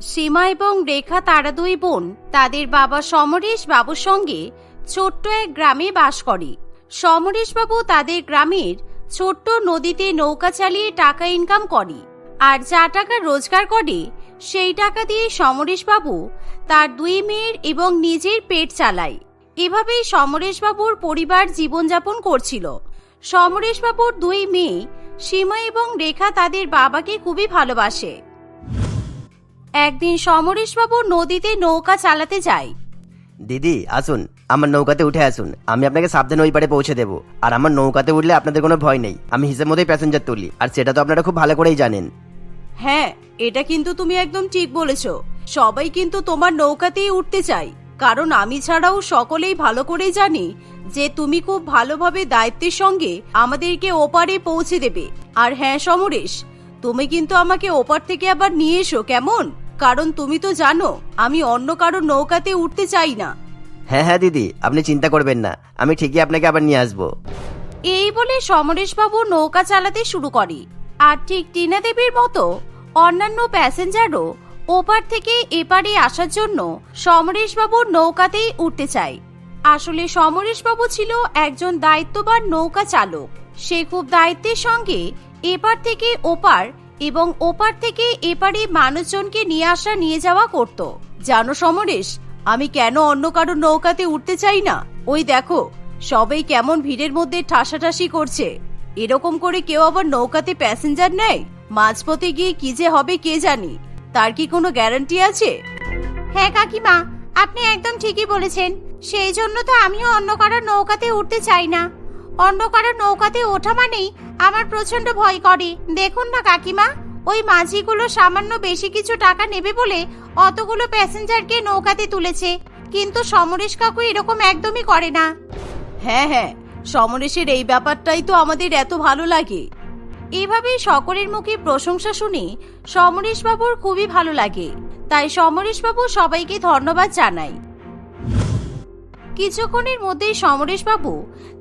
সীমা এবং রেখা তারা দুই বোন। তাদের বাবা সমরেশ বাবুর সঙ্গে ছোট্ট এক গ্রামে বাস করে। সমরেশ বাবু তাদের গ্রামের ছোট্ট নদীতে নৌকা চালিয়ে টাকা ইনকাম করে। আর যা টাকা রোজগার করে, সেই টাকা দিয়ে সমরেশ বাবু তার দুই মেয়ের এবং নিজের পেট চালায়। এভাবেই সমরেশ বাবুর পরিবার জীবনযাপন করছিল। সমরেশ বাবুর দুই মেয়ে সীমা এবং রেখা তাদের বাবাকে খুবই ভালোবাসে। একদিন সমরেশবাবু নদীতে নৌকা চালাতে যায়। দিদি আসুন আমার নৌকাতে উঠে আসুন। আমি আপনাকে সাবধানে ওই পারে পৌঁছে দেবো। আর আমার নৌকাতে উঠলে আপনাদের কোনো ভয় নেই। আমি হিসেব মতোই প্যাসেঞ্জার তুলি। আর সেটা তো আপনারা খুব ভালো করেই জানেন। হ্যাঁ এটা কিন্তু তুমি একদম ঠিক বলেছ। সবাই কিন্তু তোমার নৌকাতেই উঠতে চাই কারণ আমি ছাড়াও সকলেই ভালো করেই জানি যে তুমি খুব ভালোভাবে দায়িত্বের সঙ্গে আমাদেরকে ওপারে পৌঁছে দেবে। আর হ্যাঁ সমরেশ তুমি কিন্তু আমাকে ওপার থেকে আবার নিয়ে এসো কেমন? কারণ তুমি তো জানো আমি অন্য কারও নৌকাতে উঠতে চাই না। হ্যাঁ হ্যাঁ দিদি আপনি চিন্তা করবেন না। আমি ঠিকই আপনাকে আবার নিয়ে আসব। এই বলে সমরেশবাবু নৌকা চালাতে শুরু করে। আর ঠিক টিনা দেবীর মতো অন্যান্য প্যাসেঞ্জারও ওপার থেকে এপারে আসার জন্য সমরেশবাবুর নৌকাতেই উঠতে চায়। আসলে সমরেশবাবু ছিল একজন দায়িত্ববান নৌকা চালক। সে খুব দায়িত্বের সঙ্গে এপার থেকে ওপার এবং ওপার থেকে এপারে মানুষজনকে নিয়ে আসা, নিয়ে যাওয়া করত। জানো সমরেশ, আমি কেন অন্য কারও নৌকাতে উঠতে চাই না? ওই দেখো, সবাই কেমন ভিড়ের মধ্যে ঠাসাঠাসি করছে। এরকম করে কেউ আবার নৌকাতে প্যাসেঞ্জার নেয়? মাঝপথে গিয়ে কি যে হবে কে জানি? তার কি কোনো গ্যারান্টি আছে? হ্যাঁ কাকিমা, আপনি একদম ঠিকই বলেছেন। সেই জন্য তো আমিও অন্য কারও নৌকাতে উঠতে চাই না। অন্য কারোর নৌকাতে ওঠা মানেই আমার প্রচণ্ড ভয় করে। দেখুন না কাকিমা ওই মাঝিগুলো সামান্য বেশি কিছু টাকা নেবে বলে অতগুলো প্যাসেঞ্জারকে নৌকাতে তুলেছে। কিন্তু সমরেশ কাকু এরকম একদমই করে না। হ্যাঁ হ্যাঁ সমরেশের এই ব্যাপারটাই তো আমাদের এত ভালো লাগে। এভাবেই সকলের মুখে প্রশংসা শুনে সমরেশবাবুর খুবই ভালো লাগে। তাই সমরেশ সমরেশবাবু সবাইকে ধন্যবাদ জানাই। কিছুক্ষণের মধ্যেই সমরেশবাবু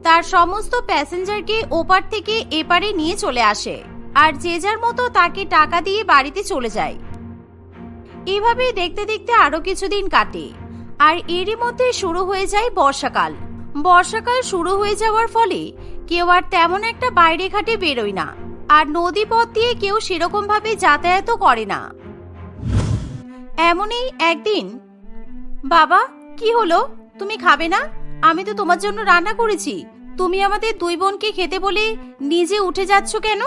তার সমস্ত প্যাসেঞ্জারকে ওপার থেকে এপারে নিয়ে চলে আসে আর যে যার মতো তাকে টাকা দিয়ে বাড়িতে চলে যায়। এভাবেই দেখতে দেখতে আরও কিছুদিন কাটে আর এরই মধ্যে শুরু হয়ে যায় বর্ষাকাল। বর্ষাকাল শুরু হয়ে যাওয়ার ফলে কেউ আর তেমন একটা বাইরে ঘাটে বেরোয় না আর নদী পথ দিয়ে কেউ সেরকম ভাবে যাতায়াতও করে না। এমনই একদিন, বাবা, কি হলো? তুমি খাবে না? আমি তো তোমার জন্য রান্না করেছি। তুমি আমাদের দুই বোনকে খেতে বলে নিজে উঠে যাচ্ছ কেন?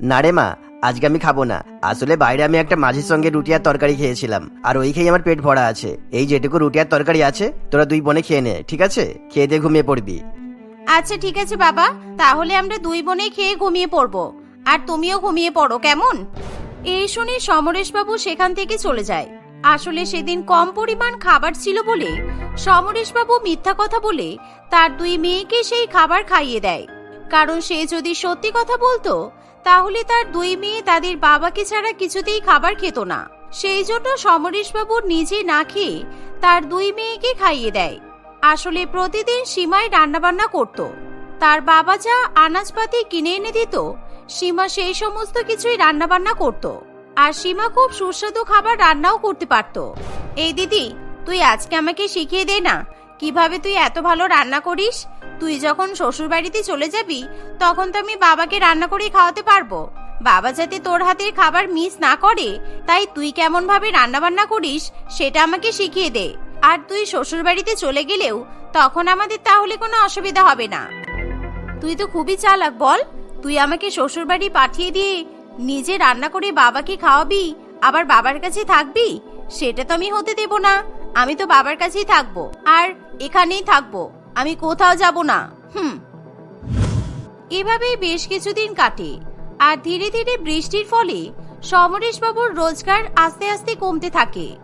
না রে মা আজকে আমি খাব না। আসলে বাইরে আমি একটা মাঝির সঙ্গে রুটি আর তরকারি খেয়েছিলাম। আর ওই খেয়ে আমার পেট ভরা আছে। এই যেটুকু রুটি আর তরকারি আছে তোরা দুই বোনে খেয়ে নে ঠিক আছে? খেয়ে দিয়ে ঘুমিয়ে পড়বি। আচ্ছা ঠিক আছে বাবা। তাহলে আমরা দুই বোনে খেয়ে ঘুমিয়ে পড়ব। আর তুমিও ঘুমিয়ে পড়ো কেমন? এই শুনে সমরেশবাবু সেখান থেকে চলে যায়। আসলে সেদিন কম পরিমাণ খাবার ছিল বলে সমরেশবাবু মিথ্যা কথা বলে তার দুই মেয়েকে সেই খাবার খাইয়ে দেয়। কারণ সে যদি সত্যি কথা বলতো, তাহলে তার দুই মেয়ে তাদের বাবাকে ছাড়া কিছুতেই খাবার খেত না। সেই জন্য সমরেশবাবু নিজে না খেয়ে তার দুই মেয়েকে খাইয়ে দেয়। আসলে প্রতিদিন সীমাই রান্নাবান্না করত। তার বাবা যা আনাজপাতি কিনে এনে দিত, সীমা সেই সমস্ত কিছুই রান্নাবান্না করত। আর সীমা খুব সুস্বাদু খাবার রান্নাও করতে পারত। এই দিদি, তুই আজকে আমাকে শিখিয়ে দে না, কীভাবে তুই এত ভালো রান্না করিস? তুই যখন শ্বশুর বাড়িতে চলে যাবি, তখন তো আমি বাবাকে রান্না করে খাওয়াতে পারব। বাবা যাতে তোর হাতের খাবার মিস না করে, তাই তুই কেমন ভাবে রান্না বান্না করিস, সেটা আমাকে শিখিয়ে দে। আর তুই শ্বশুর বাড়িতে চলে গেলেও, তখন আমাদের তাহলে কোনো অসুবিধা হবে না। তুই তো খুবই চালাক, বল। তুই আমাকে শ্বশুর বাড়ি পাঠিয়ে দিয়ে নিজে রান্না করে বাবাকে খাওয়াবি, আবার বাবার কাছে থাকবি? সেটা তো আমি হতে দেব না। আমি তো বাবার কাছেই থাকব। আর এখানেই থাকব। আমি কোথাও যাব না। হুম। এভাবেই বেশ কিছুদিন কাটে। আর ধীরে ধীরে বৃষ্টির ফলে সমরেশবাবুর রোজগার আস্তে আস্তে কমতে থাকে।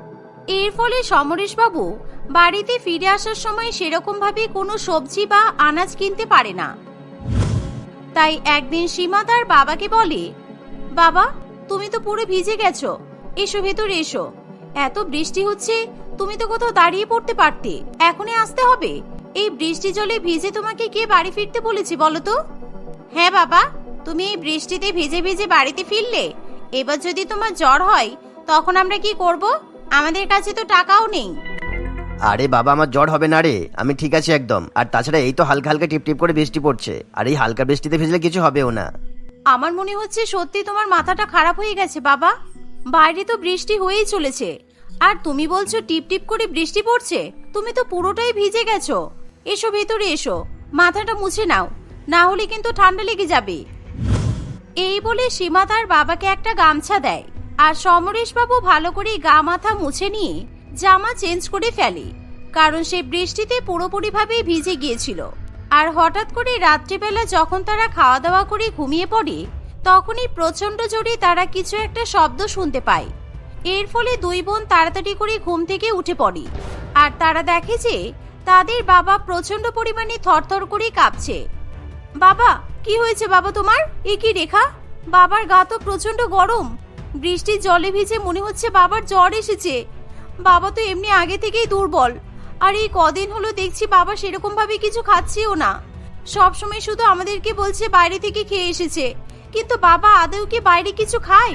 এর ফলে সমরেশবাবু বাড়িতে ফিরে আসার সময় সেরকম ভাবে কোনো সবজি বা আনাজ কিনতে পারে না। তাই একদিন সীমা তার বাবাকে বলে বাবা, তুমি তো পুরো ভিজে গেছো। এসো ভেতরে এসো। এত বৃষ্টি হচ্ছে, তুমি তো কোথাও দাঁড়িয়ে পড়তে পারতে। এখনই আসতে হবে। এই বৃষ্টি জলে ভিজে তোমাকে কে বাড়ি ফিরতে বলেছি বলো তো? হ্যাঁ বাবা, তুমি এই বৃষ্টিতে ভিজে ভিজে বাড়িতে ফিরলে। এবার যদি তোমার জ্বর হয়, তখন আমরা কি করব? আমাদের কাছে তো টাকাও নেই। আরে বাবা, আমার জ্বর হবে না রে। আমি ঠিক আছি একদম। আর তাছাড়া এই তো হালকা হালকা টিপ টিপ করে বৃষ্টি পড়ছে। আর এই হালকা বৃষ্টিতে ভিজলে কিছু হবেও না। আমার মনে হচ্ছে সত্যি তোমার মাথাটা খারাপ হয়ে গেছে, বাবা। বাইরে তো বৃষ্টি হয়েই চলেছে। আর তুমি বলছো টিপ টিপ করে বৃষ্টি পড়ছে? তুমি তো পুরোটাই ভিজে গেছো। এসো ভেতরে এসো। মাথাটা মুছে নাও। না হলে কিন্তু ঠান্ডা লেগে যাবে। এই বলে সীমা তার বাবাকে একটা গামছা দেয়। আর সমরেশবাবু ভালো করে গা মাথা মুছে নিয়ে জামা চেঞ্জ করে ফেলে। কারণ সে বৃষ্টিতে পুরোপুরিভাবে ভিজে গিয়েছিল। আর হঠাৎ করে রাত্রিবেলা যখন তারা খাওয়া দাওয়া করে ঘুমিয়ে পড়ে, তখনই প্রচণ্ড জোরে তারা কিছু একটা শব্দ শুনতে পায়। এর ফলে দুই বোন তাড়াতাড়ি করে ঘুম থেকে উঠে পড়ে। আর তারা দেখে যে তাদের বাবা প্রচণ্ড পরিমাণে থরথর করে কাঁপছে। বাবা, কি হয়েছে বাবা তোমার? এ কি রেখা? বাবার গা তো প্রচণ্ড গরম। বৃষ্টির জলে ভিজে মনে হচ্ছে বাবার জ্বর এসেছে। বাবা তো এমনি আগে থেকেই দুর্বল। আর এই কদিন হলো দেখছি বাবা সেরকম ভাবে কিছু খাচ্ছেও না। সব সময় শুধু আমাদেরকে বলছে বাইরে থেকে খেয়ে এসেছে। কিন্তু বাবা আদৌ কি বাইরে কিছু খায়?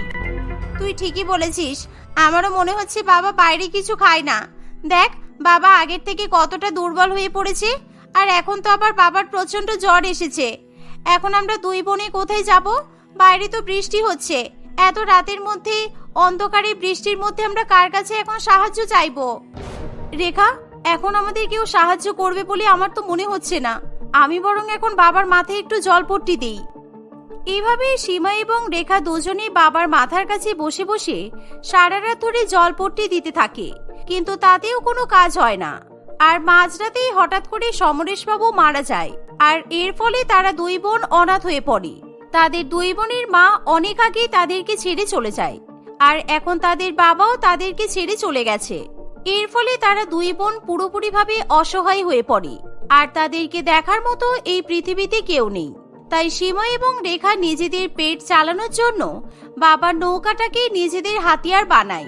তুই ঠিকই বলেছিস। আমারও মনে হচ্ছে বাবা বাইরে কিছু খায় না। দেখ, বাবা আগের থেকে কতটা দুর্বল হয়ে পড়েছে। আর এখন তো আবার বাবার প্রচণ্ড জ্বর এসেছে। এখন আমরা দুই বোনে কোথায় যাব? বাইরে তো বৃষ্টি হচ্ছে। এত রাতের মধ্যে, অন্ধকারে বৃষ্টির মধ্যে আমরা কার কাছে এখন সাহায্য চাইব? রেখা এখন আমাদের কেউ সাহায্য করবে বলে আমার তো মনে হচ্ছে না। আমি বরং এখন বাবার মাথায় একটু জলপট্টি দিই। এইভাবে সীমা এবং রেখা দুজনেই বাবার মাথার কাছে বসে বসে সারা রাত ধরে জলপট্টি দিতে থাকে। কিন্তু তাতেও কোনো কাজ হয় না। আর মাঝরাতেই হঠাৎ করে সমরেশবাবু মারা যায়। আর এর ফলে তারা দুই বোন অনাথ হয়ে পড়ে। তাদের দুই বোনের মা অনেক আগে তাদেরকে ছেড়ে চলে যায়। আর এখন তাদের বাবাও তাদেরকে ছেড়ে চলে গেছে। এর ফলে তারা দুই বোন পুরোপুরিভাবে অসহায় হয়ে পড়ে। আর তাদেরকে দেখার মতো এই পৃথিবীতে কেউ নেই। তাই সীমা এবং রেখা নিজেদের পেট চালানোর জন্য বাবার নৌকাটাকে নিজেদের হাতিয়ার বানায়।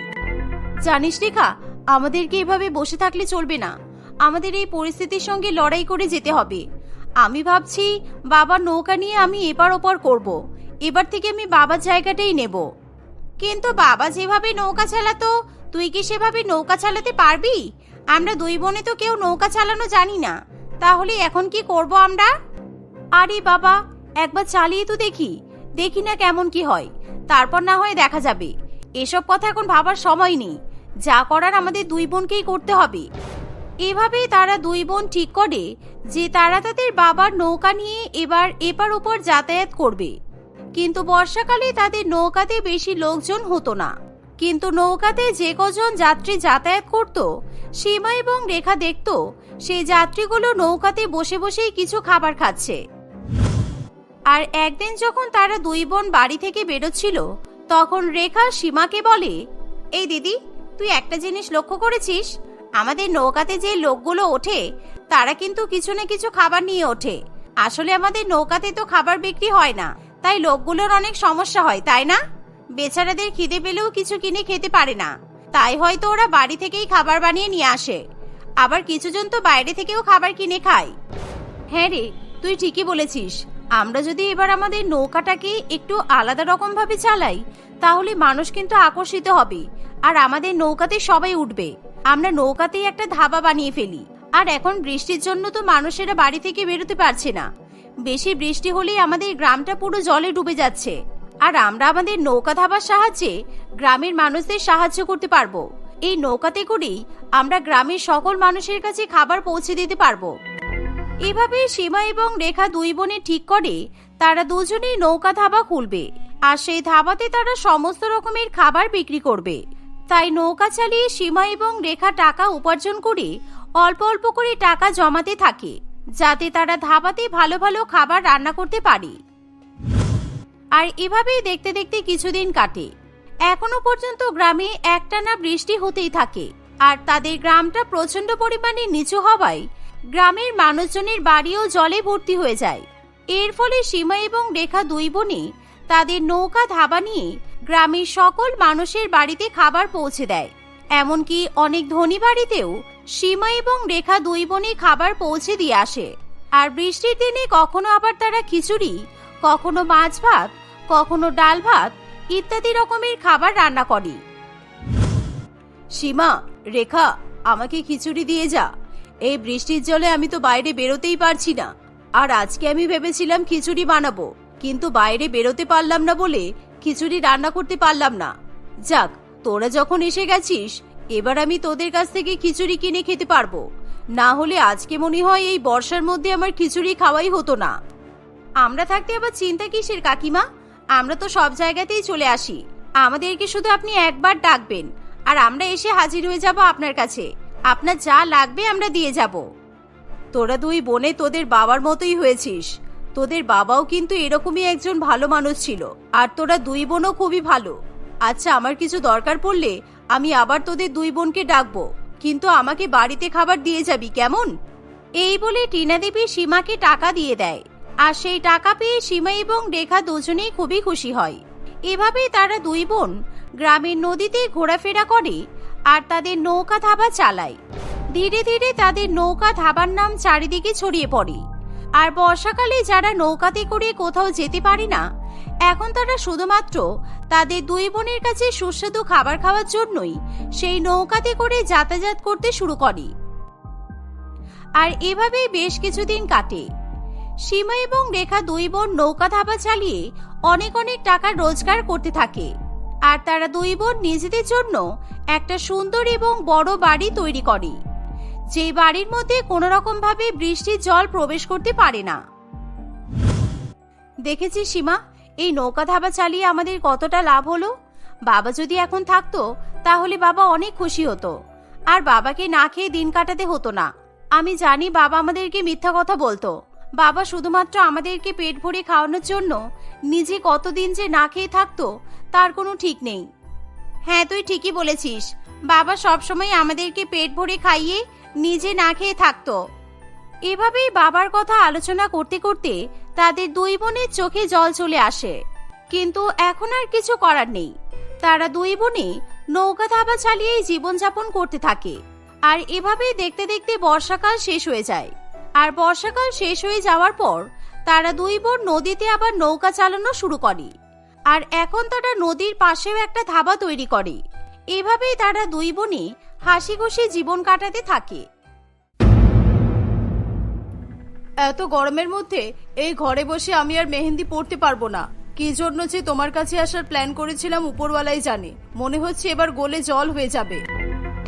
জানিস রেখা, আমাদেরকে এভাবে বসে থাকলে চলবে না। আমাদের এই পরিস্থিতির সঙ্গে লড়াই করে যেতে হবে। আমি ভাবছি, বাবার নৌকা নিয়ে আমি এপার ওপার করব। এবার থেকে আমি বাবার জায়গাটাই নেব। কিন্তু বাবা যেভাবে নৌকা চালাতো তুই কি সেভাবে নৌকা চালাতে পারবি? আমরা দুই বোনে তো কেউ নৌকা চালানো জানি না। তাহলে এখন কি করব আমরা? আরে বাবা, একবার চালিয়ে তো দেখি। দেখি না কেমন কি হয়। তারপর না হয় দেখা যাবে। এসব কথা এখন ভাবার সময় নেই। যা করার আমাদের দুই বোনকেই করতে হবে। এভাবেই তারা দুই বোন ঠিক করে যে তারা তাদের বাবার নৌকা নিয়ে এবার এপার ওপর যাতায়াত করবে। কিন্তু বর্ষাকালে তাদের নৌকাতে বেশি লোকজন হতো না। কিন্তু নৌকাতে যে কজন যাত্রী যাতায়াত করত, সীমা এবং রেখা দেখত, সেই যাত্রীগুলো নৌকাতে বসে বসেই কিছু খাবার খাচ্ছে। আর একদিন যখন তারা দুই বোন বাড়ি থেকে বেরোচ্ছিল, তখন রেখা সীমাকে বলে, এই দিদি, তুই একটা জিনিস লক্ষ্য করেছিস? আমাদের নৌকাতে যে লোকগুলো ওঠে, তারা কিন্তু কিছু না কিছু খাবার নিয়ে ওঠে। আসলে আমাদের নৌকাতে তো খাবার বিক্রি হয় না, তাই লোকগুলোর অনেক সমস্যা হয়, তাই না? বেচারাদের খিদে পেলেও কিছু কিনে খেতে পারে না। তাই হয়তো ওরা বাড়ি থেকেই খাবার বানিয়ে নিয়ে আসে। আবার কিছুজন তো বাইরে থেকেও খাবার কিনে খায়। হ্যাঁ রে, তুই ঠিকই বলেছিস। আমরা যদি এবার আমাদের নৌকাটাকে একটু আলাদা রকম ভাবে চালাই, তাহলে মানুষ কিন্তু আকর্ষিত হবে। আর আমাদের নৌকাতে সবাই উঠবে। আমরা নৌকাতেই একটা ধাবা বানিয়ে ফেলি। আর এখন বৃষ্টির জন্য তো মানুষেরা বাড়ি থেকে বেরোতে পারছে না। বেশি বৃষ্টি হলেই আমাদের গ্রামটা পুরো জলে ডুবে যাচ্ছে। আর আমরা আমাদের নৌকা ধাবার সাহায্যে গ্রামের মানুষদের সাহায্য করতে পারব। এই নৌকাতে করেই আমরা গ্রামের সকল মানুষের কাছে খাবার পৌঁছে দিতে পারব। এভাবে সীমা এবং রেখা দুই বোনে ঠিক করে তারা দুজনেই নৌকা ধাবা খুলবে। আর সেই ধাবাতে তারা সমস্ত রকমের খাবার বিক্রি করবে। তাই নৌকা চালিয়ে সীমা এবং রেখা টাকা উপার্জন করে অল্প অল্প করে টাকা জমাতে থাকে, যাতে তারা ধাবাতে ভালো ভালো খাবার রান্না করতে পারে। আর এভাবেই দেখতে দেখতে কিছুদিন কাটে। এখনও পর্যন্ত গ্রামে একটানা বৃষ্টি হতেই থাকে। আর তাদের গ্রামটা প্রচণ্ড পরিমাণে নিচু হওয়ায় গ্রামের মানুষজনের বাড়িও জলে ভর্তি হয়ে যায়। এর ফলে সীমা এবং রেখা দুই বোনে তাদের নৌকা ধাবা নিয়ে গ্রামের সকল মানুষের বাড়িতে খাবার পৌঁছে দেয়। এমনকি অনেক ধনী বাড়িতেও সীমা এবং রেখা দুই বোনে খাবার পৌঁছে দিয়ে আসে। আর বৃষ্টির দিনে কখনো আবার তারা খিচুড়ি, কখনো মাছ ভাত কখনো ডাল ভাত, ইত্যাদি রকমের খাবার রান্না করে। সীমা, রেখা, আমাকে খিচুড়ি দিয়ে যা। এই বৃষ্টির জলে আমি তো বাইরে বেরোতেই পারছি না। আর আজকে আমি ভেবেছিলাম খিচুড়ি বানাবো, কিন্তু বাইরে বেরোতে পারলাম না বলে খিচুড়ি রান্না করতে পারলাম না। যাক, তোরা যখন এসে গেছিস, এবার আমি তোদের কাছ থেকে খিচুড়ি কিনে খেতে পারব। না হলে আজকে মনে হয় এই বর্ষার মধ্যে আমার খিচুড়ি খাওয়াই হতো না। আমরা থাকতে আবার চিন্তা কিসের, কাকিমা? আমরা তো সব জায়গাতেই চলে আসি। আমাদেরকে শুধু আপনি একবার ডাকবেন, আর আমরা এসে হাজির হয়ে যাব আপনার কাছে। আপনার যা লাগবে আমরা দিয়ে যাব। তোরা দুই বোনে তোদের বাবার মতোই হয়েছিস। তোদের বাবাও কিন্তু এরকমই একজন ভালো মানুষ ছিল, আর তোরা দুই বোনও খুবই ভালো। আচ্ছা আমার কিছু দরকার পড়লে আমি আবার তোদের দুই বোনকে ডাকবো, কিন্তু আমাকে বাড়িতে খাবার দিয়ে যাবি কেমন? এই বলে টিনা দেবী সীমাকে টাকা দিয়ে দেয়। আর সেই টাকা পেয়ে সীমা এবং রেখা দুজনেই খুবই খুশি হয়। এভাবেই তারা দুই বোন গ্রামের নদীতে ঘোরাফেরা করে আর তাদের নৌকা ধাবা চালায়। ধীরে ধীরে তাদের নৌকা ধাবার নাম চারিদিকে ছড়িয়ে পড়ে। আর বর্ষাকালে যারা নৌকাতে করে কোথাও যেতে পারে না, এখন তারা শুধুমাত্র তাদের দুই বোনের কাছে সুস্বাদু খাবার খাওয়ার জন্যই সেই নৌকাতে করে যাতায়াত করতে শুরু করে। আর এভাবেই বেশ কিছুদিন কাটে। সীমা এবং রেখা দুই বোন নৌকা ধাবা চালিয়ে অনেক অনেক টাকা রোজগার করতে থাকে। আর তারা দুই বোন নিজেদের জন্য একটা সুন্দর এবং বড় বাড়ি তৈরি করে। যেই বাড়ির মধ্যে কোনো রকম ভাবে বৃষ্টির জল প্রবেশ করতে পারে না। দেখেছি সীমা, এই নৌকা ধাবা চালিয়ে আমাদের কতটা লাভ হলো? বাবা যদি এখন থাকতো, তাহলে বাবা অনেক খুশি হতো। আর বাবাকে না খেয়ে দিন কাটাতে হতো না। আমি জানি বাবা আমাদেরকে মিথ্যা কথা বলতো। বাবা শুধুমাত্র আমাদেরকে পেট ভরে খাওয়ানোর জন্য নিজে কতদিন যে না খেয়ে থাকতো, তার কোনো ঠিক নেই। হ্যাঁ তুই ঠিকই বলেছিস। বাবা সবসময় আমাদেরকে পেট ভরে খাইয়ে নিজে না খেয়ে থাকতো। এভাবেই বাবার কথা আলোচনা করতে করতে তাদের দুই বোনের চোখে জল চলে আসে। কিন্তু এখন আর কিছু করার নেই। তারা দুই বোনে নৌকা ধাবা চালিয়েই জীবনযাপন করতে থাকে। আর এভাবেই দেখতে দেখতে বর্ষাকাল শেষ হয়ে যায়। আর বর্ষাকাল শেষ হয়ে যাওয়ার পর তারা দুই বোন নদীতে আবার নৌকা চালানো শুরু করে। আর এখন তারা নদীর পাশেও একটা ধাবা তৈরি করে। এভাবেই তারা দুই বোনে হাসি খুশি জীবন কাটাতে থাকে। এত গরমের মধ্যে এই ঘরে বসে আমি আর মেহেন্দি পড়তে পারব না। কি জন্য যে তোমার কাছে আসার প্ল্যান করেছিলাম উপরওয়ালাই জানে। মনে হচ্ছে এবার গোলে জল হয়ে যাবে।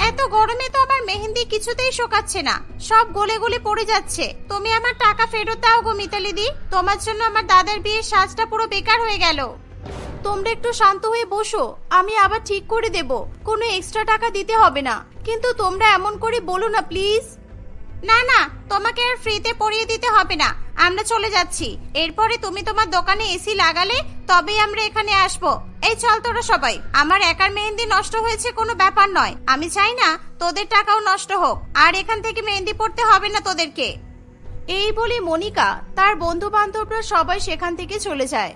এত গরমে তো আমার মেহেন্দি কিছুতেই শোকাচ্ছে না। সব গলে গলে পড়ে যাচ্ছে। তুমি আমার টাকা ফেরত দাও গো মিতালি দি। তোমার জন্য আমার দাদার বিয়ের সাজটা পুরো বেকার হয়ে গেল। তোমরা একটু শান্ত হয়ে বসো। আমি আবার ঠিক করে দেব। কোনো এক্সট্রা টাকা দিতে হবে না। কিন্তু তোমরা এমন করে বলো না প্লিজ না না, তোমাকে আর ফ্রিতে পরিয়ে দিতে হবে না। আমরা চলে যাচ্ছি। এরপরে তুমি তোমার দোকানে এসি লাগালে তবেই আমরা এখানে আসব। এই চল তোরা সবাই। আমার একার মেহেন্দি নষ্ট হয়েছে কোনো ব্যাপার নয়। আমি চাই না তোদের টাকাও নষ্ট হোক। আর এখান থেকে মেহেন্দি পড়তে হবে না তোদেরকে। এই বলে মনিকা, তার বন্ধু বান্ধবরা সবাই সেখান থেকে চলে যায়।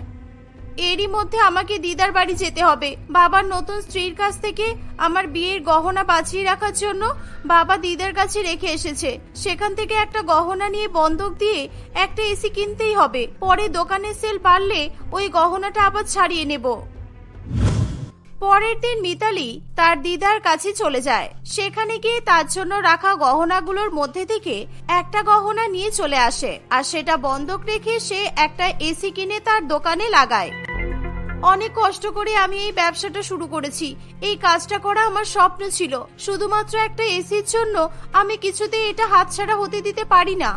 এরই মধ্যে আমাকে দিদার বাড়ি যেতে হবে। বাবার নতুন স্ত্রীর কাছ থেকে আমার বিয়ের গহনা বাঁচিয়ে রাখার জন্য বাবা দিদার কাছে রেখে এসেছে। সেখান থেকে একটা গহনা নিয়ে বন্ধক দিয়ে একটা এসি কিনতেই হবে। পরে দোকানের সেল বাড়লে ওই গহনাটা আবার ছাড়িয়ে নেব। পরের দিন মিতালি তার দিদার কাছে চলে যায়। সেখানে গিয়ে তার জন্য রাখা গহনাগুলোর মধ্যে থেকে একটা গহনা নিয়ে চলে আসে আর সেটা বন্ধক রেখে সে একটা এসি কিনে তার দোকানে লাগায়। অনেক কষ্ট করে আমি এই ব্যবসাটা শুরু করেছি। এই কাজটা করা আমার স্বপ্ন ছিল। শুধুমাত্র একটা এসির জন্য আমি কিছুতেই এটা হাতছাড়া হতে দিতে পারি না।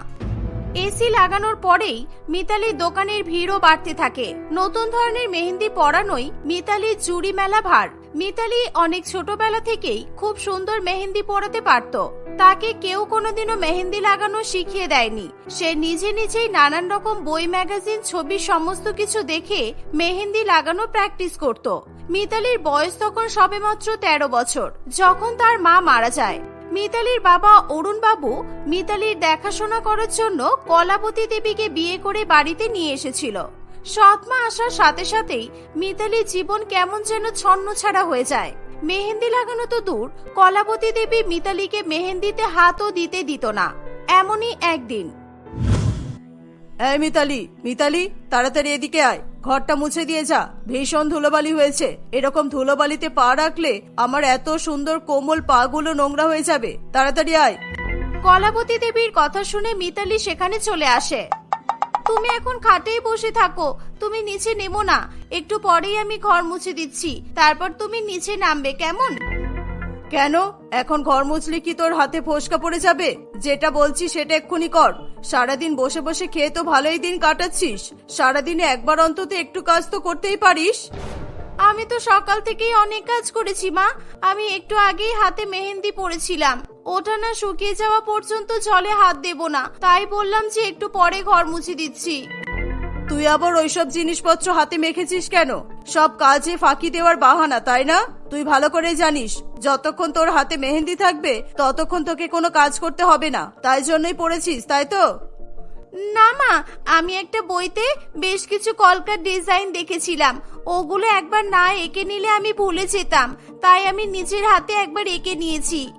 এসি লাগানোর পরেই মিতালির দোকানের ভিড়ও বাড়তে থাকে। নতুন ধরনের মেহেন্দি পরানোই মিতালির জুড়ি মেলা ভার। মিতালি অনেক ছোটবেলা থেকেই খুব সুন্দর মেহেন্দি পরাতে পারত। তাকে কেউ কোনোদিনও মেহেন্দি লাগানো শিখিয়ে দেয়নি। সে নিজে নিজেই নানান রকম বই, ম্যাগাজিন, ছবি, সমস্ত কিছু দেখে মেহেন্দি লাগানো প্র্যাকটিস করত। মিতালির বয়স তখন সবেমাত্র তেরো বছর। যখন তার মা মারা যায় মিতালির বাবা অরুণবাবু মিতালির দেখাশোনা করার জন্য কলাবতী দেবীকে বিয়ে করে বাড়িতে নিয়ে এসেছিল। সৎমা আসার সাথে সাথেই মিতালির জীবন কেমন যেন ছন্ন ছাড়া হয়ে যায়। মেহেন্দি লাগানো তো দূর, কলাবতী দেবী মিতালিকে মেহেন্দিতে হাতও দিতে দিত না। এমনই একদিন এই মিতালি মিতালি, তাড়াতাড়ি এদিকে আয়। ঘরটা মুছে দিয়ে যা। ভীষণ ধুলোবালি হয়েছে। এরকম ধুলোবালিতে পা রাখলে আমার এত সুন্দর কোমল পাগুলো নোংরা হয়ে যাবে। তাড়াতাড়ি আয়। কলাবতী দেবীর কথা শুনে মিতালি সেখানে চলে আসে। তুমি এখন খাটেই বসে থাকো। তুমি নিচে নেমো না। একটু পরেই আমি ঘর মুছে দিচ্ছি। তারপর তুমি নিচে নামবে। কেমন? কেন? এখন ঘর মুছলে কি তোর হাতে ফোসকা পড়ে যাবে? যেটা বলছি সেটা এক্ষুনি কর। সারাদিন বসে বসে খেয়ে তো ভালোই দিন কাটাচ্ছিস। সারাদিনে একবার অন্তত একটু কাজ তো করতেই পারিস। আমি তো সকাল থেকেই অনেক কাজ করেছি মা। আমি একটু আগেই হাতে মেহেন্দি পরেছিলাম। ওটা না শুকিয়ে যাওয়া পর্যন্ত জলে হাত দেব না। তাই বললাম যে একটু পরে ঘর মুছে দিচ্ছি। তুই আবার ওইসব জিনিসপত্র হাতে মেখেছিস কেন? সব কাজে ফাঁকি দেওয়ার বাহানা তাই না? তুই ভালো করে জানিস যতক্ষণ তোর হাতে মেহেন্দি থাকবে ততক্ষণ তোকে কোনো কাজ করতে হবে না। তাই জন্যই পড়েছিস তাই তো? না মা আমি একটা বইতে বেশ কিছু কলকার ডিজাইন দেখেছিলাম। ওগুলো একবার না এঁকে নিলে আমি ভুলে যেতাম। তাই আমি নিজের হাতে একবার এঁকে নিয়েছি।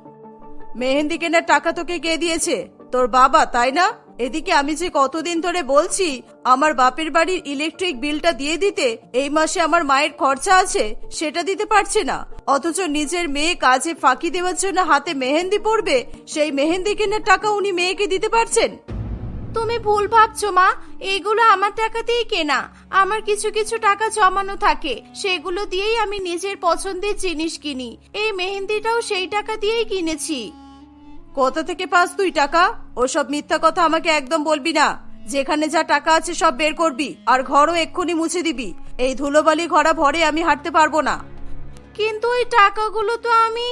মেহেন্দি কেনার টাকা তোকে কে দিয়েছে? তোর বাবা তাই না? এদিকে আমি যে কতদিন ধরে বলছি, আমার বাপের বাড়ির ইলেকট্রিক বিলটা দিয়ে দিতে এই মাসে আমার মায়ের খরচা আছে, সেটা দিতে পারছে না। অথচ নিজের মেয়ে কাজে ফাঁকি দেওয়ার জন্য হাতে মেহেন্দি পড়বে সেই মেহেন্দি কেনার টাকা উনি মেয়েকে দিতে পারছেন। তুমি ভুল ভাবছ, মা। এগুলো আমার টাকাতেই কেনা। আমার কিছু কিছু টাকা জমানো থাকে, সেগুলো দিয়েই আমি নিজের পছন্দের জিনিস কিনি। এই মেহেন্দিটাও সেই টাকা দিয়েই কিনেছি। কোথা থেকে পাস তুই টাকা? ওসব মিথ্যা কথা আমাকে একদম বলবি না। যেখানে যা টাকা আছে সব বের করবি, আর ঘরও এক্ষুনি মুছে দিবি। এই ধুলোবালি ঘরা ভরে আমি হাঁটতে পারব না। কিন্তু ওই টাকাগুলো তো আমি।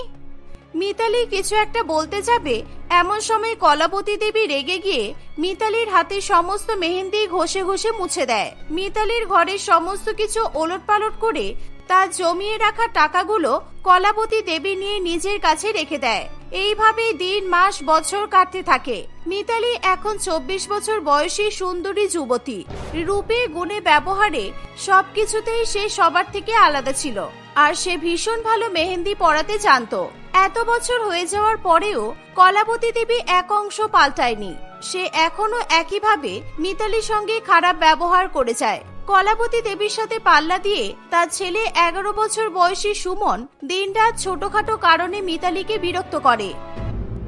মিতালি কিছু একটা বলতে যাবে। এমন সময় কলাবতী দেবী রেগে গিয়ে মিতালির হাতে সমস্ত মেহেন্দি ঘষে ঘষে মুছে দেয়। মিতালির ঘরের সমস্ত কিছু ওলট পালট করে তার জমিয়ে রাখা টাকাগুলো কলাবতী দেবী নিয়ে নিজের কাছে রেখে দেয়। এইভাবেই দিন, মাস, বছর কাটতে থাকে। মিতালি এখন চব্বিশ বছর বয়সী সুন্দরী যুবতী। রূপে, গুণে, ব্যবহারে সবকিছুতেই সে সবার থেকে আলাদা ছিল। আর সে ভীষণ ভালো মেহেন্দি পরাতে জানতো। এত বছর হয়ে যাওয়ার পরেও কলাবতী দেবী এক অংশ পাল্টায়নি। সে এখনও একইভাবে মিতালির সঙ্গে খারাপ ব্যবহার করে যায়। কলাবতী দেবীর সাথে পাল্লা দিয়ে তার ছেলে এগারো বছর বয়সী সুমন দিনরাত ছোটখাটো কারণে মিতালিকে বিরক্ত করে।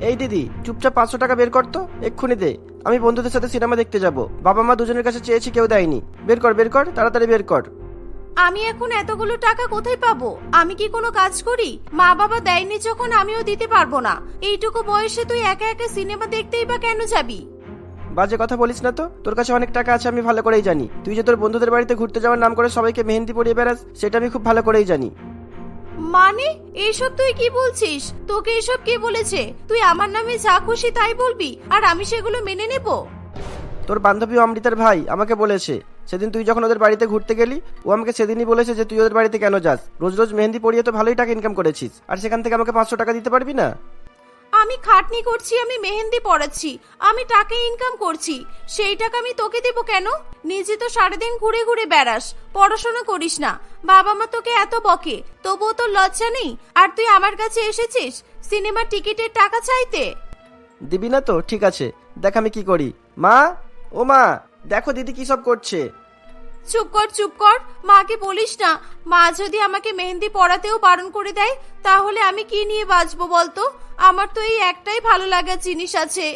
এই দিদি চুপচাপ পাঁচশো টাকা বের কর তো এক্ষুনি দে। আমি বন্ধুদের সাথে সিনেমা দেখতে যাব। বাবা মা দুজনের কাছে চেয়েছি কেউ দেয়নি। বের কর বের কর তাড়াতাড়ি বের কর। আমি এখন এতগুলো টাকা কোথায় পাবো? আমি কি কোনো কাজ করি? মা বাবা দেয়নি যখন আমিও দিতে পারব না। এইটুকু বয়সে তুই একা একা সিনেমা দেখতেই বা কেন যাবি? বাজে কথা বলিস না তো? তোর কাছে অনেক টাকা আছে আমি ভালো করেই জানি। তুই যে তোর বন্ধুদের বাড়িতে ঘুরতে যাওয়ার নাম করে সবাইকে মেহেন্দি পরিয়ে বেড়াস সেটা আমি খুব ভালো করেই জানি। মানে? এইসব তুই কি বলছিস? তোকে এসব কে বলেছে? তুই আমার নামে যা খুশি তাই বলবি আর আমি সেগুলো মেনে নেব? তোর বান্ধবী অমৃতার ভাই আমাকে বলেছে সেদিন তুই যখন ওদের বাড়িতে ঘুরতে গেলি ও আমাকে সেদিনই বলেছে যে তুই ওদের বাড়িতে কেন যাস। রোজ রোজ মেহেন্দি পরিয়ে তো ভালোই টাকা ইনকাম করেছিস আর সেখান থেকে আমাকে পাঁচশো টাকা দিতে পারবি না? আমি খাটনি করছি, আমি মেহেন্দি পড়াচ্ছি আমি টাকা ইনকাম করছি, সেই টাকা আমি তোকে দেবো কেন? নিজে তো সারাদিন ঘুরে ঘুরে বেড়াস, পড়াশোনা করিস না, বাবা মা তোকে এত বকে, তবুও তোর লজ্জা নেই? আর তুই আমার কাছে এসেছিস সিনেমার টিকিটের টাকা চাইতে? দিবি না তো, ঠিক আছে, দেখ আমি কি করি। মা? ও মা, দেখো দিদি কি সব করছে। চুপ কর চুপ কর। মাকে বলিস না। মা যদি আমাকে মেহেন্দি পড়াতেও বারণ করে দেয়, তাহলে আমি কি নিয়ে বাঁচবো বলতো? আমার তো এই একটাই ভালো লাগার জিনিস আছে।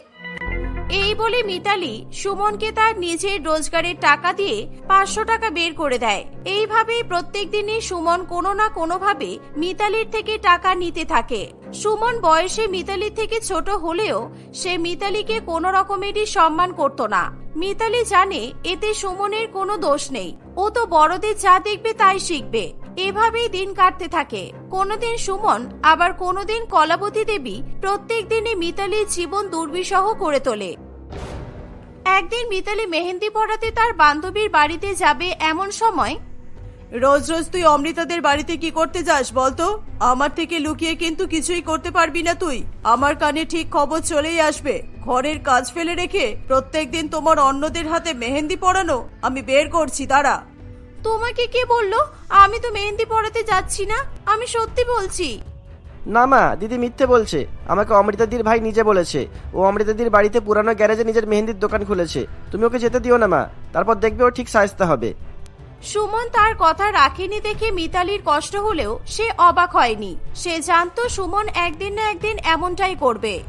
এই বলে মিতালি সুমনকে তার নিজের রোজগারের টাকা দিয়ে পাঁচশো টাকা বের করে দেয়। এইভাবেই প্রত্যেক দিনই সুমন কোনো না কোনোভাবে মিতালির থেকে টাকা নিতে থাকে। সুমন বয়সে মিতালির থেকে ছোট হলেও সে মিতালিকে কোনো রকমেরই সম্মান করত না। মিতালি জানে এতে সুমনের কোনো দোষ নেই। ও তো বড়দের যা দেখবে তাই শিখবে। এভাবেই দিন কাটতে থাকে। কোনোদিন সুমন, আবার কোনোদিন কলাবতী দেবী প্রত্যেক দিনই মিতালির জীবন দুর্বিষহ করে তোলে। একদিন মিতালি মেহেন্দি পড়াতে তার বান্ধবীর বাড়িতে যাবে এমন সময়, রোজ রোজ তুই অমৃতাদের বাড়িতে কি করতে যাস বলতো? আমার থেকে লুকিয়ে কিন্তু কিছুই করতে পারবি না তুই। আমার কানে ঠিক খবর চলেই আসবে। ঘরের কাজ ফেলে রেখে প্রত্যেকদিন তোমার অন্যদের হাতে মেহেন্দি পরানো আমি বের করছি, দাঁড়া। তোমাকে কে বলল? আমি তো মেহেন্দি পড়াতে যাচ্ছি না। আমি সত্যি বলছি। না মা দিদি মিথ্যে বলছে। আমাকে অমৃতাদির ভাই নিজে বলেছে। ও অমৃতাদির বাড়িতে পুরানো গ্যারেজে নিজের মেহেন্দির দোকান খুলেছে। তুমি ওকে যেতে দিও না মা। তারপর দেখবে ও ঠিক সাজতে হবে। সুমন তার কথা রাখেনি দেখে মিতালির কষ্ট হলেও সে অবাক হয়নি। সে জানতো সুমন একদিন না একদিন এমনটাই করবে।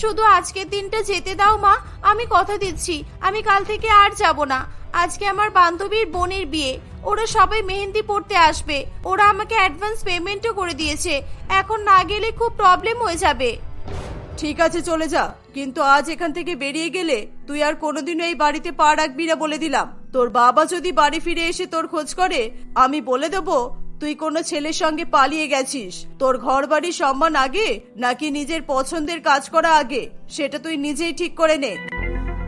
শুধু আজকের দিনটা যেতে দাও, মা। আমি কথা দিচ্ছি। আমি কাল থেকে আর যাব না। আজকে আমার বান্ধবীর বোনের বিয়ে। ওরা সবাই মেহেন্দি পড়তে আসবে। ওরা আমাকে অ্যাডভান্স পেমেন্টও করে দিয়েছে। এখন না গেলে খুব প্রবলেম হয়ে যাবে। ঠিক আছে, চলে যা। কিন্তু আজ এখান থেকে বেরিয়ে গেলে তুই আর কোনোদিনও এই বাড়িতে পা রাখবি না বলে দিলাম। তোর বাবা যদি বাড়ি ফিরে এসে তোর খোঁজ করে, আমি বলে দেব তুই কোনো ছেলের সঙ্গে পালিয়ে গেছিস? তোর ঘর বাড়ির সম্মান আগে, নাকি নিজের পছন্দের কাজ করা আগে? সেটা তুই নিজেই ঠিক করে নে।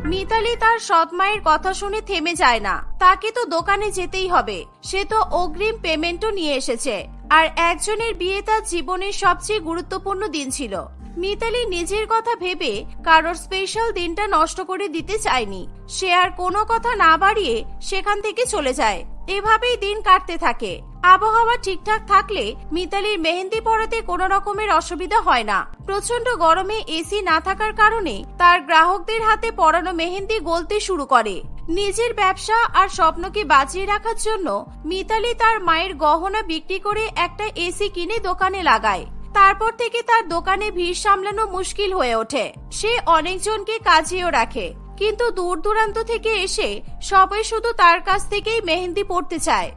মিতালি তার সৎ মায়ের কথা শুনে থেমে যায় না। তাকে তো দোকানে যেতেই হবে। সে তো অগ্রিম পেমেন্টও নিয়ে এসেছে। আর একজনের বিয়ে তার জীবনের সবচেয়ে গুরুত্বপূর্ণ দিন ছিল। মিতালি নিজের কথা ভেবে কারোর স্পেশাল দিনটা নষ্ট করে দিতে চায়নি। সে আর কোনো কথা না বাড়িয়ে সেখান থেকে চলে যায়। এভাবেই দিন কাটতে থাকে। আবহাওয়া ঠিকঠাক থাকলে মিতালির মেহেন্দি পড়াতে কোনো রকমের অসুবিধা হয় না। প্রচণ্ড গরমে এসি না থাকার কারণে তার গ্রাহকদের হাতে পরানো মেহেন্দি গলতে শুরু করে। নিজের ব্যবসা আর স্বপ্নকে বাঁচিয়ে রাখার জন্য মিতালি তার মায়ের গহনা বিক্রি করে একটা এসি কিনে দোকানে লাগায়। তারপর থেকে তার দোকানে ভিড় সামলানো মুশকিল হয়ে ওঠে। সে অনেকজনকে কাজেও রাখে। কিন্তু দূর দূরান্ত থেকে এসে সবাই শুধু তার কাছ থেকেই মেহেন্দি পড়তে চায়।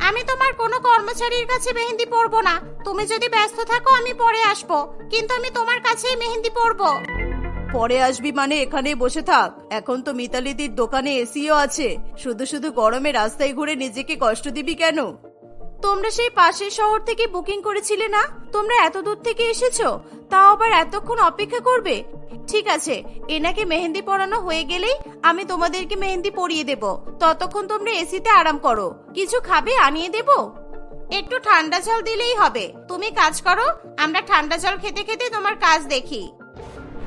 আমি তোমার কোনো কর্মচারীর কাছে মেহেন্দি পরব না। তুমি যদি ব্যস্ত থাকো, আমি পরে আসব। কিন্তু আমি তোমার কাছেই মেহেন্দি পরব। পরে আসবি মানে এখানে বসে থাক। এখন তো মিতালিদির দোকানে এসিও আছে। শুধু শুধু গরমে রাস্তায় ঘুরে নিজেকে কষ্ট দিবি কেন? তোমরা সেই পাশের শহর থেকে বুকিং করেছিলে না? তোমরা এত দূর থেকে এসেছ? তাও আবার এতক্ষণ অপেক্ষা করবে? ঠিক আছে, এনাকে মেহেন্দি পরানো হয়ে গেলেই আমি তোমাদেরকে মেহেন্দি পরিয়ে দেব। ততক্ষণ তোমরা এসিতে আরাম করো। কিছু খাবে আনিয়ে দেব? একটু ঠান্ডা জল দিলেই হবে। তুমি কাজ করো, আমরা ঠান্ডা জল খেতে খেতে তোমার কাজ দেখি।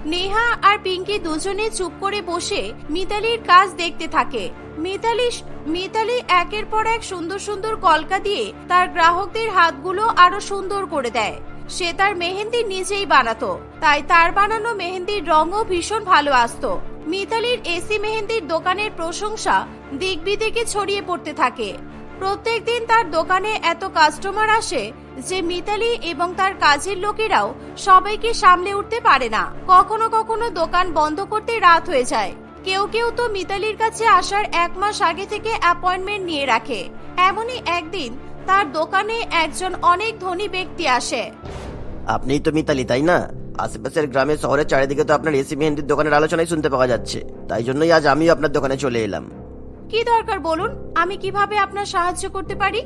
নেহা আর পিঙ্কি দুজনে চুপ করে বসে মিতালির কাজ দেখতে থাকে। মিতালি মিতালি একের পর এক সুন্দর সুন্দর কলকা দিয়ে তার গ্রাহকদের হাতগুলো আরও সুন্দর করে দেয়। সে তার মেহেন্দি নিজেই বানাতো, তাই তার বানানো মেহেন্দির রঙও ভীষণ ভালো আসতো। মিতালির এসি মেহেন্দির দোকানের প্রশংসা দিক বিদিকে ছড়িয়ে পড়তে থাকে। প্রত্যেকদিন তার দোকানে এত কাস্টমার আসে যে মিতালি এবং তার কাজের লোকেরাও সবাইকে সামলে উঠতে পারে না। কখনো কখনো দোকান বন্ধ করতে রাত হয়ে যায়। কেউ কেউ তো মিতালির কাছে আসার এক মাস আগে থেকে অ্যাপয়েন্টমেন্ট নিয়ে রাখে। এমনই একদিন তার দোকানে একজন অনেক ধনী ব্যক্তি আসে। আপনিই তো মিতালি, তাই না? আশেপাশের গ্রামে শহরের চারিদিকে তো আপনার এসি মেহেন্দির দোকানের আলোচনাই শুনতে পাওয়া যাচ্ছে। তাই জন্যই আজ আমিও আপনার দোকানে চলে এলাম। কি দরকার বলুন? আমি কীভাবে আপনার সাহায্য করতে পারি?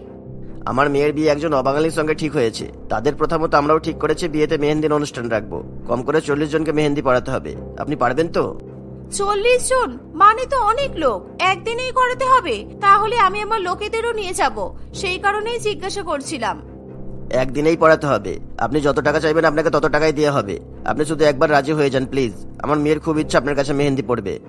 আমার মেয়ের বিয়ে একজন অবাঙালির সঙ্গে ঠিক হয়েছে। তাদের প্রথমত আমরাও ঠিক করেছি বিয়েতে মেহেন্দির অনুষ্ঠান রাখব। কম করে চল্লিশ জনকে মেহেন্দি পড়াতে হবে। আপনি পারবেন তো? চল্লিশ জন? মানে তো অনেক লোক। একদিনেই করাতে হবে। তাহলে আমি আমার লোকেদেরও নিয়ে যাব। সেই কারণেই জিজ্ঞাসা করছিলাম। একদিনেই পড়াতে হবে। আপনি যত টাকা চাইবেন আপনাকে তত টাকাই দেওয়া হবে। আপনি শুধু একবার রাজি হয়ে যান প্লিজ। আমার মেয়ের খুব ইচ্ছা আপনার কাছে মেহেন্দি পড়বে।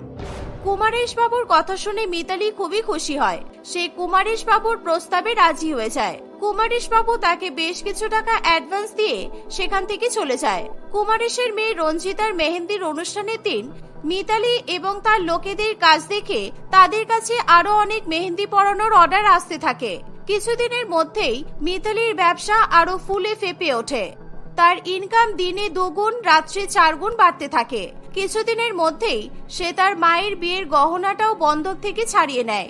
কুমারেশ বাবুর কথা শুনে মিতালি খুবই খুশি হয়। সে কুমারেশ বাবুর প্রস্তাবে রাজি হয়ে যায়। কুমারেশ বাবু তাকে বেশ কিছু টাকা অ্যাডভান্স দিয়ে সেখান থেকে চলে যায়। কুমারেশের মেয়ে রঞ্জিতার মেহেন্দির অনুষ্ঠানের দিন মিতালি এবং তার লোকেদের কাজ দেখে তাদের কাছে আরও অনেক মেহেন্দি পরানোর অর্ডার আসতে থাকে। কিছুদিনের মধ্যেই মিতালির ব্যবসা আরও ফুলে ফেপে ওঠে। তার ইনকাম দিনে দুগুণ, রাত্রে চারগুণ বাড়তে থাকে। কিছুদিনের মধ্যেই সে তার মায়ের বিয়ের গহনাটাও বন্ধক থেকে ছাড়িয়ে নেয়।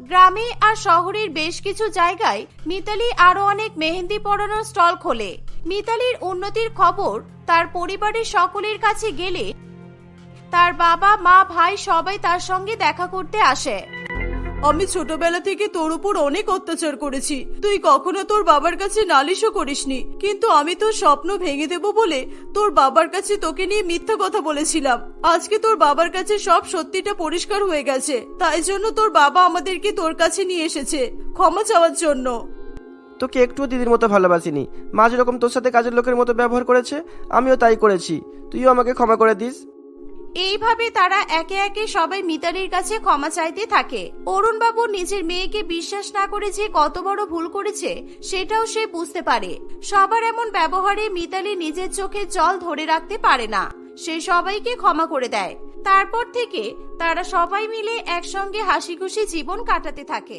গ্রামে আর শহরের বেশ কিছু জায়গায় মিতালি আরও অনেক মেহেন্দি পড়ানোর স্টল খোলে। মিতালির উন্নতির খবর তার পরিবারের সকলের কাছে গেলে তার বাবা, মা, ভাই সবাই তার সঙ্গে দেখা করতে আসে। আমি ছোটবেলা থেকে তোর উপর অনেক অত্যাচার করেছি। তুই কখনো তোর বাবার কাছে নালিশও করিসনি। কিন্তু আমি তোর স্বপ্ন ভেঙে দেব বলে তোর বাবার কাছে তোকে নিয়ে মিথ্যা কথা বলেছিলাম। আজকে তোর বাবার কাছে সব সত্যিটা পরিষ্কার হয়ে গেছে। তাই জন্য তোর বাবা আমাদেরকে তোর কাছে নিয়ে এসেছে। ক্ষমা চাওয়ার জন্য। তোকে একটুও দিদির মতো ভালোবাসিনি। মা যেরকম তোর সাথে কাজের লোকের মতো ব্যবহার করেছে, আমিও তাই করেছি। তুইও আমাকে ক্ষমা করে দিস। এইভাবে তারা একে একে সবাই মিতালির কাছে ক্ষমা চাইতে থাকে। অরুণবাবু নিজের মেয়েকে বিশ্বাস না করে যে কত বড় ভুল করেছে, সেটাও সে বুঝতে পারে। সবার এমন ব্যবহারে মিতালি নিজের চোখে জল ধরে রাখতে পারে না। সে সবাইকে ক্ষমা করে দেয়। তারপর থেকে তারা সবাই মিলে একসঙ্গে হাসি খুশি জীবন কাটাতে থাকে।